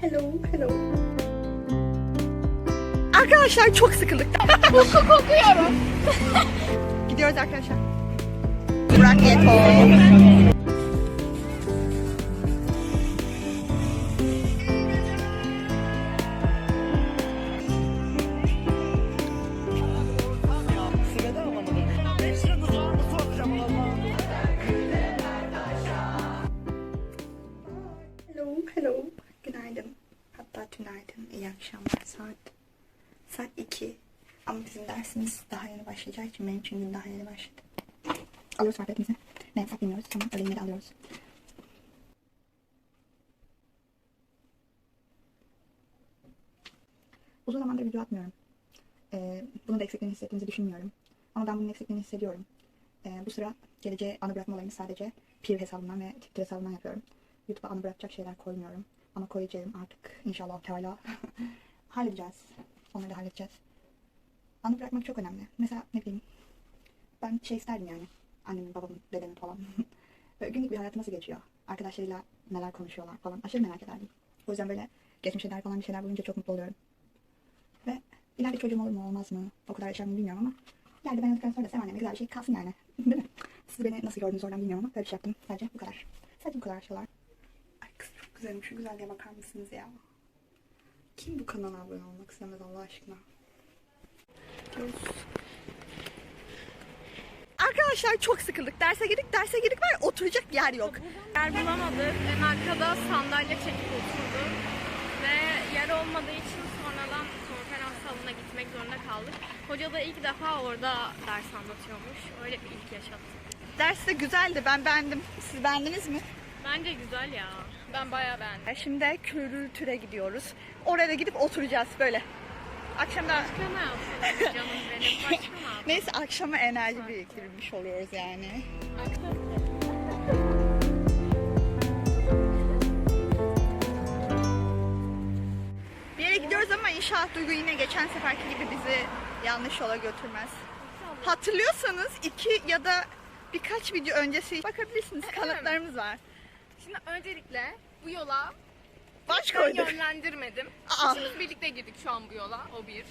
Hello, hello. Arkadaşlar çok sıkıldık. Koku kokuyorum. Gidiyoruz arkadaşlar. Burak Yeto. Başlayacağı için benim için gün daha yeni başladı. Alıyoruz marketimizi. Ne yapsak bilmiyoruz. Tamam de alıyoruz. Uzun zamandır video atmıyorum. Ee, bunun da eksikliğini hissettiğinizi düşünmüyorum. Ama ben bunun eksikliğini hissediyorum. Ee, bu sıra geleceğe anı bırakma olayını sadece Peer hesabından ve Twitter hesabından yapıyorum. YouTube'a anı bırakacak şeyler koymuyorum. Ama koyacağım artık inşallah Teala. halledeceğiz. Onları da halledeceğiz. Anı bırakmak çok önemli. Mesela ne bileyim ben şey isterdim yani. Annemin, babamın, dedemin falan. böyle günlük bir hayatı nasıl geçiyor? Arkadaşlarıyla neler konuşuyorlar falan. Aşırı merak ederdim. O yüzden böyle geçmişe dair falan bir şeyler bulunca çok mutlu oluyorum. Ve ileride çocuğum olur mu olmaz mı? O kadar yaşar mıyım bilmiyorum ama ileride ben öldükten sonra da sevmem güzel bir şey kalsın yani. Değil mi? Siz beni nasıl gördünüz oradan bilmiyorum ama böyle bir şey yaptım. Sadece bu kadar. Sadece bu kadar şeyler. Ay kız çok güzelmiş. Şu güzelliğe bakar mısınız ya? Kim bu kanala abone olmak istemez Allah aşkına? Gidiyoruz. Arkadaşlar çok sıkıldık. Derse girdik, derse girdik var oturacak yer yok. Yer bulamadık. En arkada sandalye çekip oturduk. Ve yer olmadığı için sonradan konferans salonuna gitmek zorunda kaldık. Hoca da ilk defa orada ders anlatıyormuş. Öyle bir ilk yaşattık. Ders de güzeldi. Ben beğendim. Siz beğendiniz mi? Bence güzel ya. Ben bayağı beğendim. Şimdi Körültür'e gidiyoruz. Oraya da gidip oturacağız böyle. Akşam da Başka ne yapalım canım benim? Başka ne neyse akşama enerji biriktirmiş oluyoruz yani. Bir yere gidiyoruz ama inşallah Duygu yine geçen seferki gibi bizi yanlış yola götürmez. Hatırlıyorsanız iki ya da birkaç video öncesi bakabilirsiniz kanıtlarımız var. Şimdi öncelikle bu yola Baş ben koyduk. yönlendirmedim. Aa. İkimiz birlikte girdik şu an bu yola. O bir.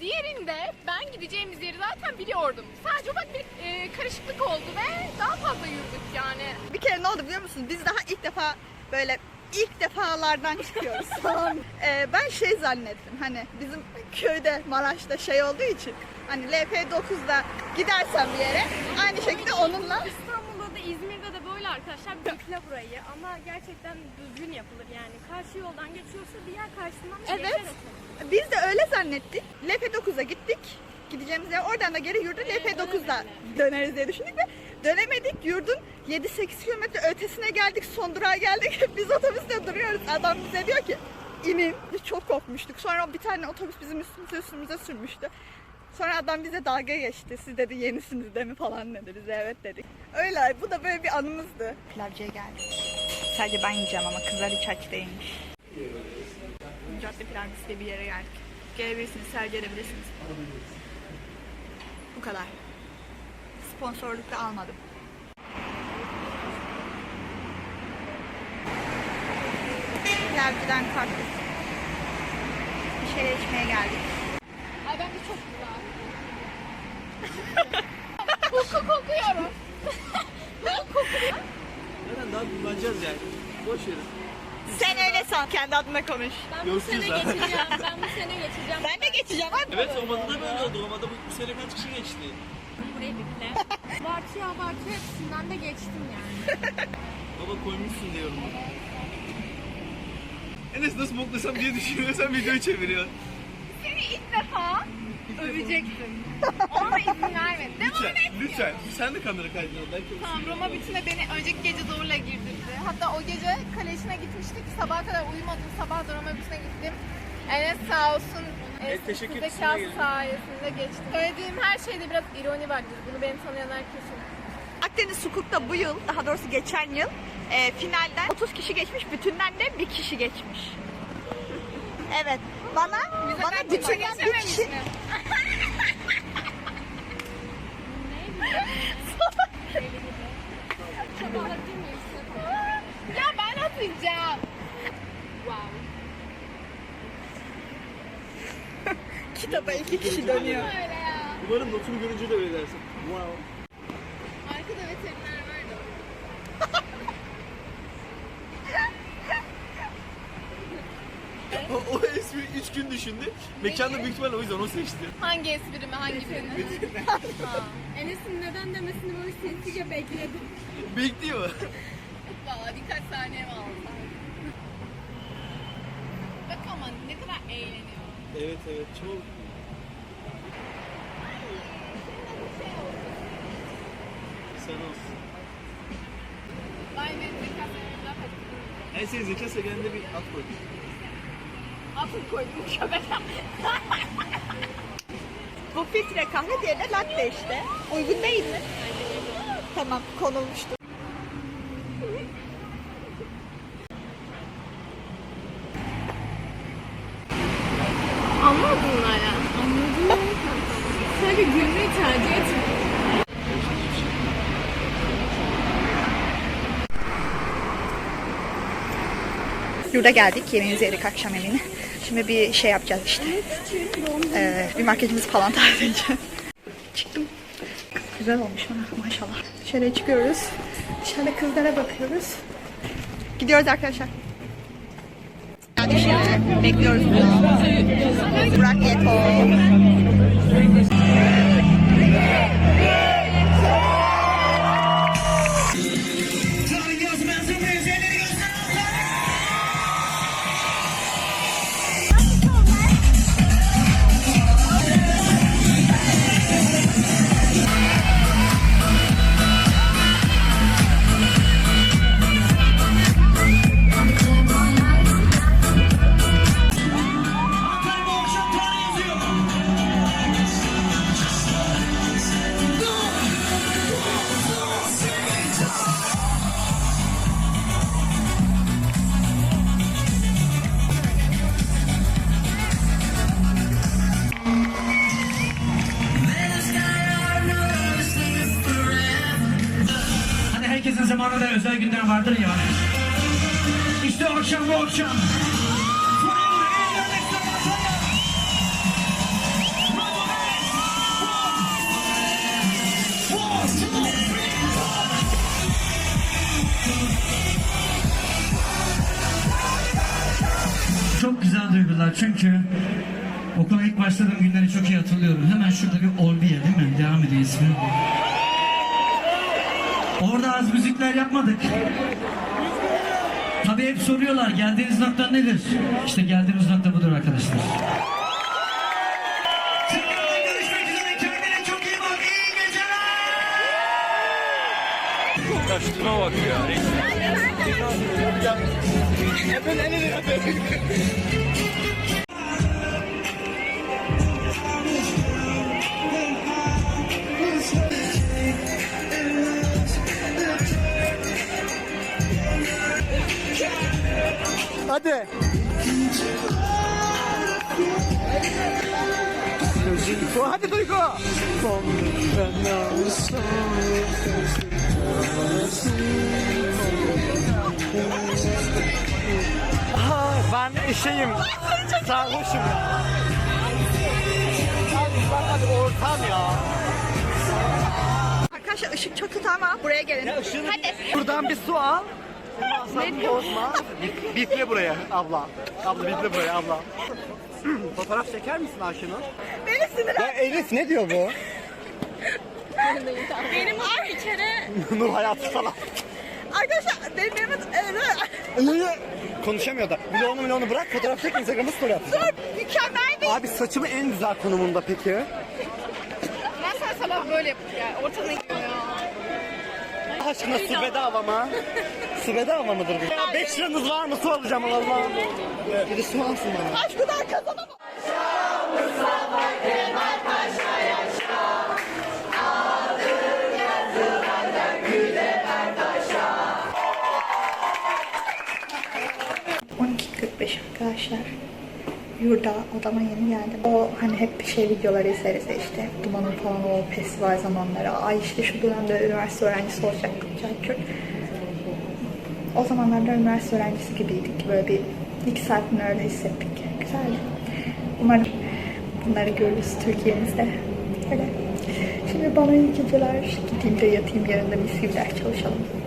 Diğerinde ben gideceğimiz yeri zaten biliyordum. Sadece ufak bir e, karışıklık oldu ve daha fazla yürüdük yani. Bir kere ne oldu biliyor musunuz? Biz daha ilk defa böyle ilk defalardan çıkıyoruz falan. Ee, ben şey zannettim hani bizim köyde Maraş'ta şey olduğu için hani LP9'da gidersem bir yere aynı şekilde onunla İstanbul'da da İzmir'de de böyle arkadaşlar bekle burayı ama gerçekten düzgün yapılır yani. Karşı yoldan geçiyorsa diğer karşısından da Evet. geçer otomobil. biz de öyle zannettik. LP9'a gittik. Gideceğimiz yer oradan da geri yurdun LP9'da döneriz diye düşündük ve dönemedik. Yurdun 7-8 kilometre ötesine geldik. Son durağa geldik. Biz otobüste duruyoruz. Adam bize diyor ki inin. Biz çok korkmuştuk. Sonra bir tane otobüs bizim üstümüze üstümüze sürmüştü. Sonra adam bize dalga geçti. Siz dedi yenisiniz de mi falan dedi. Biz evet dedik. Öyle. Bu da böyle bir anımızdı. Pilavcıya geldik. Sadece ben yiyeceğim ama kızlar hiç aç değilmiş. Cadde Pilavcısı diye bir yere geldik. Gelebilirsiniz, tercih edebilirsiniz. Bu kadar. Sponsorluk da almadım. Pilavcıdan kalktık. Bir şey içmeye geldik. Çok güzel. Koku kokuyorum. Zaten daha kullanacağız yani. Boş verin. Sen öyle san. Kendi adına konuş. Ben bu sene güzel. geçeceğim. Ben bu sene geçeceğim. Ben de geçeceğim abi. Evet Roma'da da böyle oldu. Roma'da bu, bu sene kaç kişi geçti? Burayı bükle. Abartıyor abartıyor hepsinden de geçtim yani. Baba koymuşsun diyorum. Enes nasıl boklasam diye düşünüyorsan videoyu çeviriyor. Seni ilk defa övecektim. Ona da izin vermedi. Devam Lütfen, et. lütfen. Sen de kamera kaydına. Belki Tamam Roma bütüne beni önceki gece zorla girdirdi. Hatta o gece kaleşine gitmiştik. Sabaha kadar uyumadım. Sabah da Roma bütüne gittim. Enes sağ olsun. Evet, e, teşekkür sizdeki gelin. sayesinde geçtim. Söylediğim her şeyde biraz ironi vardır. Bunu beni tanıyanlar kesin. Akdeniz Sukuk'ta bu yıl, daha doğrusu geçen yıl e, finalden 30 kişi geçmiş, bütünden de bir kişi geçmiş. Evet. Bana, bana bütünden bir kişi... yapacağım. Wow. Kitaba iki kişi dönüyor. Umarım notunu görünce de öyle dersin. Wow. Arkada veteriner var da. o, o espri 3 gün düşündü. Mekanda büyük ihtimalle o yüzden o seçti. Hangi esprimi, hangi birini? Enes'in neden demesini böyle sinsice bekledim. Bekliyor. Valla birkaç saniye mi aldı? Bak ama ne kadar eğleniyor. Evet evet çok. Sen olsun. Laf ettim. En senin zeka seviyende bir at koy. Atın koydum köpek. Bu filtre kahve diğerine latte işte. Uygun değil mi? Tamam konulmuştu. Yurda geldik. Yemeğimizi yedik akşam yemeğini. Şimdi bir şey yapacağız işte. Ee, bir makyajımızı falan tarif edeceğim. Çıktım. Güzel olmuş ha maşallah. Dışarıya çıkıyoruz. Dışarıda kızlara bakıyoruz. Gidiyoruz arkadaşlar. Yani şimdi bekliyoruz. Burak Yeto. Herkesin zamanında özel günler vardır ya. İşte akşam bu akşam. Çok güzel duygular çünkü okula ilk başladığım günleri çok iyi hatırlıyorum. Hemen şurada bir Olbiye değil mi? Devam ediyor ismi. Orada az müzikler yapmadık. Tabii hep soruyorlar geldiğiniz nokta nedir? İşte geldiğimiz nokta budur arkadaşlar. İyi bak. İyi geceler. Kaçtığına bak Hadi Duygu. Ha, ben şeyim. Sarhoşum ya. Hadi ortam ya. Arkadaşlar ışık çok kötü ama buraya gelin. Hadi. Buradan bir su al. Ne bozma. Biple buraya abla. Abla biple buraya abla. Fotoğraf çeker misin Ayşenur? Beni sinir Ya Elif ne diyor bu? Benim var bir kere Nur hayatı falan. Arkadaşlar benim yerime... Niye? Konuşamıyor da. Vlogunu vlogunu bırak fotoğraf çek Instagram'a story atacağım. Mükemmel bir... Abi saçımı en güzel konumunda peki. ben sana sabah böyle yapıp ya ortadan gidiyor ya. Allah aşkına su bedava mı? su bedava mıdır bu? Ya 5 liranız var mı? Su alacağım valla. Bir de su alsın bana. Aşkından kazanamam. Arkadaşlar. Yurda odama yeni geldim. O hani hep bir şey videoları izleriz işte. Dumanın falan o festival zamanları. Ay işte şu dönemde üniversite öğrencisi olacak. Çarkür. O zamanlarda üniversite öğrencisi gibiydik. Böyle bir iki saatini öyle hissettik. Güzeldi. Umarım Bunları görürüz Türkiye'mizde. Öyle. Şimdi bana iyi geceler. Gideyim de yatayım yarın da mis gibi çalışalım.